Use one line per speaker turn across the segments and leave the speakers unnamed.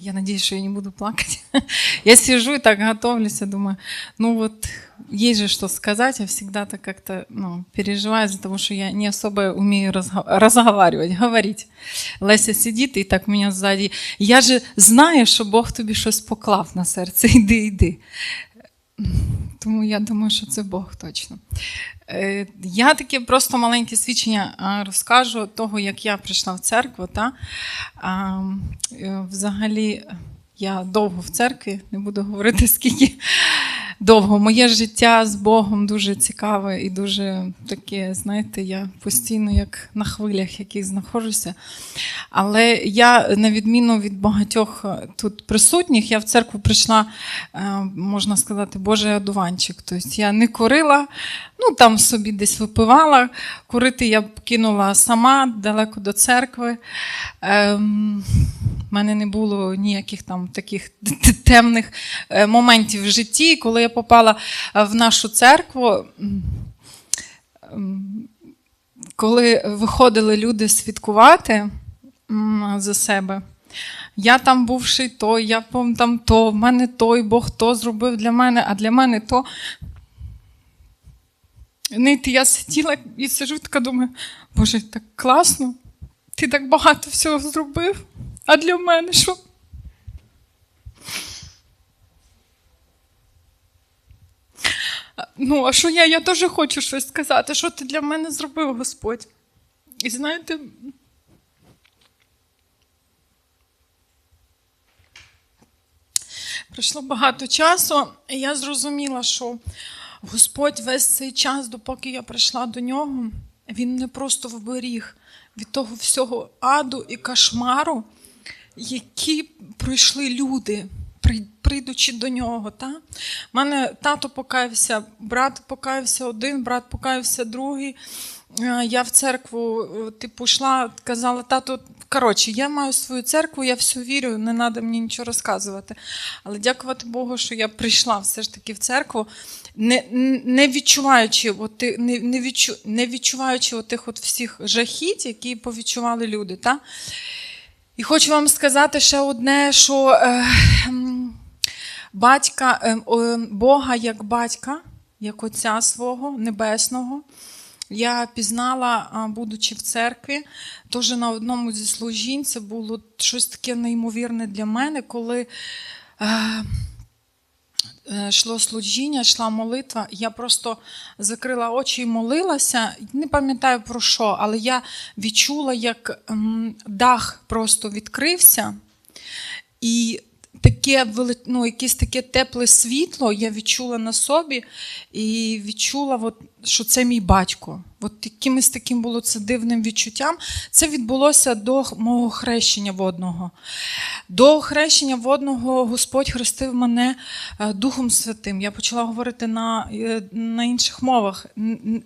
я надеюсь, что я не буду плакать. Я сижу и так готовлюсь, я думаю, ну вот есть же что сказать, я всегда так как-то ну, переживаю из-за того, что я не особо умею разго- разговаривать, говорить. Леся сидить и так мене сзади. Я же знаю, що Бог тобі щось поклав на серце. Іди, іди. Тому я думаю, що це Бог точно. Е, Я таке просто маленьке свідчення розкажу того, як я прийшла в церкву. Та? Е, Взагалі, я довго в церкві, не буду говорити скільки довго. Моє життя з Богом дуже цікаве і дуже таке, знаєте, я постійно як на хвилях яких знаходжуся. Але я, на відміну від багатьох е, тут присутніх, я в церкву прийшла, е, можна сказати, Божий одуванчик. Тобто я не курила, ну там собі десь випивала. Курити я кинула сама далеко до церкви. В мене не було ніяких там таких темних е, моментів в житті. Коли я попала е, в нашу церкву, коли виходили люди святкувати за себе, я там бувший той, я там то, в мене той, Бог то зробив для мене, а для мене то. Знаєте, я сиділа і сижу така думаю, Боже, так класно, ти так багато всього зробив, а для мене що? Ну, а що я? Я теж хочу щось сказати. Що ти для мене зробив, Господь? І знаєте, пройшло багато часу, і я зрозуміла, що Господь весь цей час, допоки я прийшла до нього, він не просто вберіг від того всього аду і кошмару, які пройшли люди, прийдучи до нього. Та? У мене тато покаявся, брат покаявся один, брат покаявся другий. Е, Я в церкву, е, типу, йшла, казала, тато, коротше, я маю свою церкву, я все вірю, не треба мені нічого розказувати. Але дякувати Богу, що я прийшла все ж таки в церкву, не, не відчуваючи, от, не, не, відчу, не відчуваючи отих от всіх жахіть, які повідчували люди. Та? І хочу вам сказати ще одне, що е, батька, е, Бога як батька, як Отця свого Небесного, я пізнала, будучи в церкві, теж на одному зі служінь, це було щось таке неймовірне для мене, коли. Е, йшло служіння, йшла молитва. Я просто закрила очі і молилася. Не пам'ятаю про що, але я відчула, як ем, дах просто відкрився, і таке ну, якесь таке тепле світло я відчула на собі, і відчула, от, що це мій батько. От якимось таким було це дивним відчуттям. Це відбулося до мого хрещення водного. До хрещення водного Господь хрестив мене е, Духом Святим. Я почала говорити на, е, на інших мовах,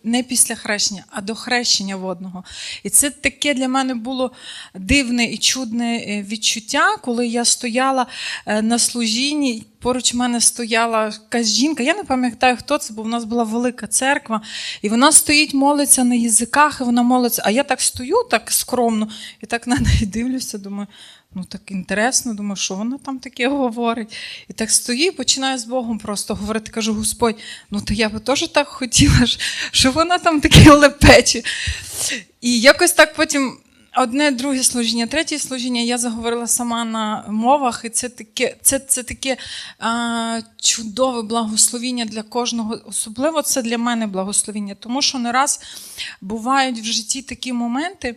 не після хрещення, а до хрещення водного. І це таке для мене було дивне і чудне е, відчуття, коли я стояла на служінні. Поруч мене стояла якась жінка. Я не пам'ятаю, хто це, бо в нас була велика церква, і вона стоїть, молиться на язиках, і вона молиться. А я так стою, так скромно, і так на неї дивлюся, думаю. Ну, так інтересно, думаю, що вона там таке говорить. І так стою, і починаю з Богом просто говорити. Кажу, Господь, ну то я би теж так хотіла, що вона там таке лепече. І якось так потім одне, друге служіння, третє служіння, я заговорила сама на мовах, і це таке, це, це таке а, чудове благословіння для кожного. Особливо це для мене благословіння, тому що не раз бувають в житті такі моменти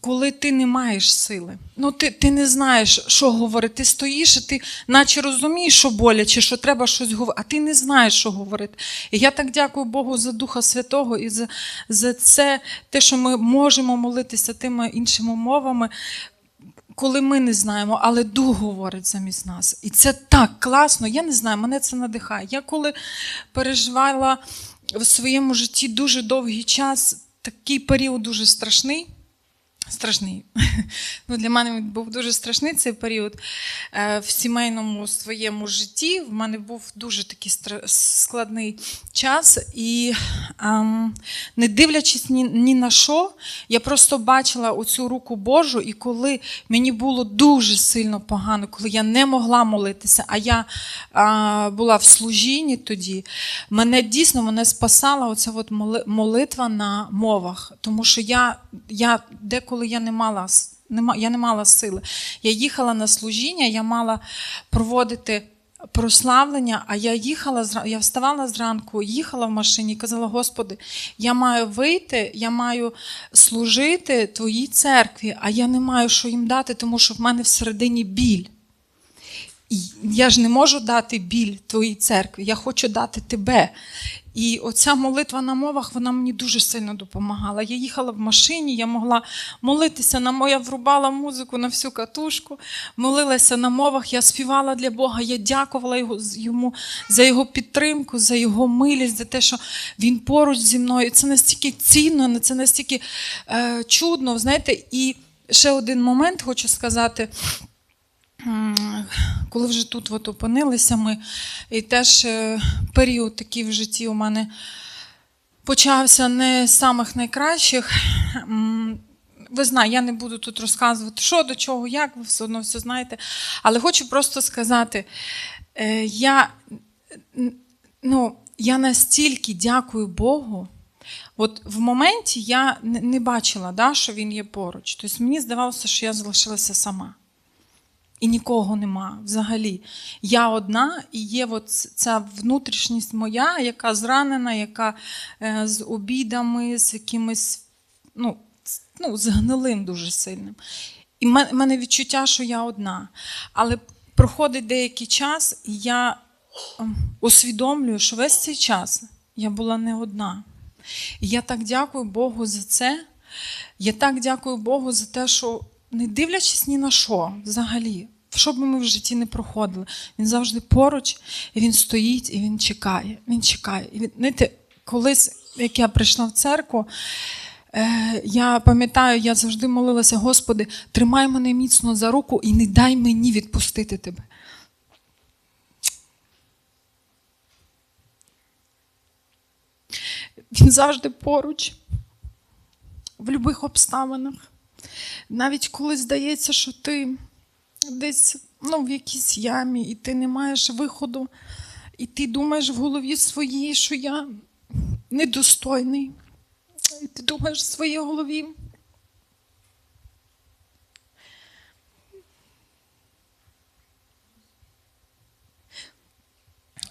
коли ти не маєш сили. Ну, ти, ти не знаєш, що говорити. Ти стоїш, і ти наче розумієш, що боляче, що треба щось говорити, а ти не знаєш, що говорити. І я так дякую Богу за Духа Святого і за, за це, те, що ми можемо молитися тими іншими мовами. Коли ми не знаємо, але Дух говорить замість нас. І це так класно. Я не знаю, мене це надихає. Я коли переживала в своєму житті дуже довгий час, такий період дуже страшний страшний. Ну, для мене він був дуже страшний цей період. Е, В сімейному своєму житті в мене був дуже такий складний час. І ем, не дивлячись ні, ні на що, я просто бачила оцю руку Божу, і коли мені було дуже сильно погано, коли я не могла молитися, а я а, була в служінні тоді, мене дійсно мене спасала оця от молитва на мовах. Тому що я, я деколи я не мала. я не мала сили. Я їхала на служіння, я мала проводити прославлення, а я їхала я вставала зранку, їхала в машині і казала: Господи, я маю вийти, я маю служити твоїй церкві, а я не маю що їм дати, тому що в мене всередині біль. Я ж не можу дати біль твоїй церкві, я хочу дати тебе. І оця молитва на мовах вона мені дуже сильно допомагала. Я їхала в машині, я могла молитися на мо- я врубала музику на всю катушку, молилася на мовах, я співала для Бога, я дякувала його, йому за його підтримку, за його милість, за те, що він поруч зі мною. Це настільки цінно, це настільки е, чудно. Знаєте, і ще один момент хочу сказати. Коли вже тут от опинилися ми, і теж е, період такий в житті у мене почався не з самих найкращих. Ви знаєте, я не буду тут розказувати, що до чого, як, ви все одно все знаєте. Але хочу просто сказати, е, я, ну, я настільки дякую Богу. От в моменті я не бачила, да, що він є поруч. Тобто мені здавалося, що я залишилася сама. І нікого нема взагалі. Я одна, і є от ця внутрішність моя, яка зранена, яка е, з обідами, з якимось ну, ну, з гнилим дуже сильним. І в мене відчуття, що я одна. Але проходить деякий час, і я ем, усвідомлюю, що весь цей час я була не одна. І я так дякую Богу за це. Я так дякую Богу за те, що не дивлячись ні на що взагалі, що б ми в житті не проходили, він завжди поруч, і він стоїть, і він чекає. Він чекає. І він, знаєте, колись, як я прийшла в церкву, е, я пам'ятаю, я завжди молилася, Господи, тримай мене міцно за руку і не дай мені відпустити тебе. Він завжди поруч, в будь-яких обставинах. Навіть коли здається, що ти десь ну, в якійсь ямі, і ти не маєш виходу, і ти думаєш в голові своїй, що я недостойний. І ти думаєш в своїй голові.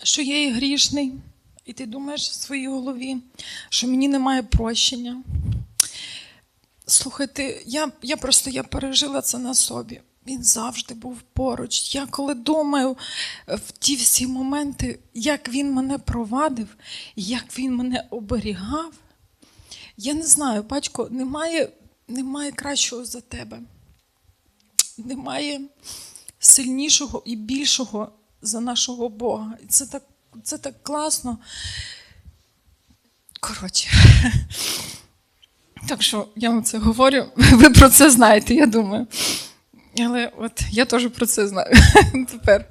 Що я є грішний, і ти думаєш в своїй голові, що мені немає прощення. Слухайте, я, я просто я пережила це на собі. Він завжди був поруч. Я коли думаю е, в ті всі моменти, як він мене провадив, як він мене оберігав, я не знаю, батько, немає, немає кращого за тебе. Немає сильнішого і більшого за нашого Бога. І це так, це так класно. Коротше. Так що я вам це говорю, ви про це знаєте, я думаю. Але от я теж про це знаю тепер.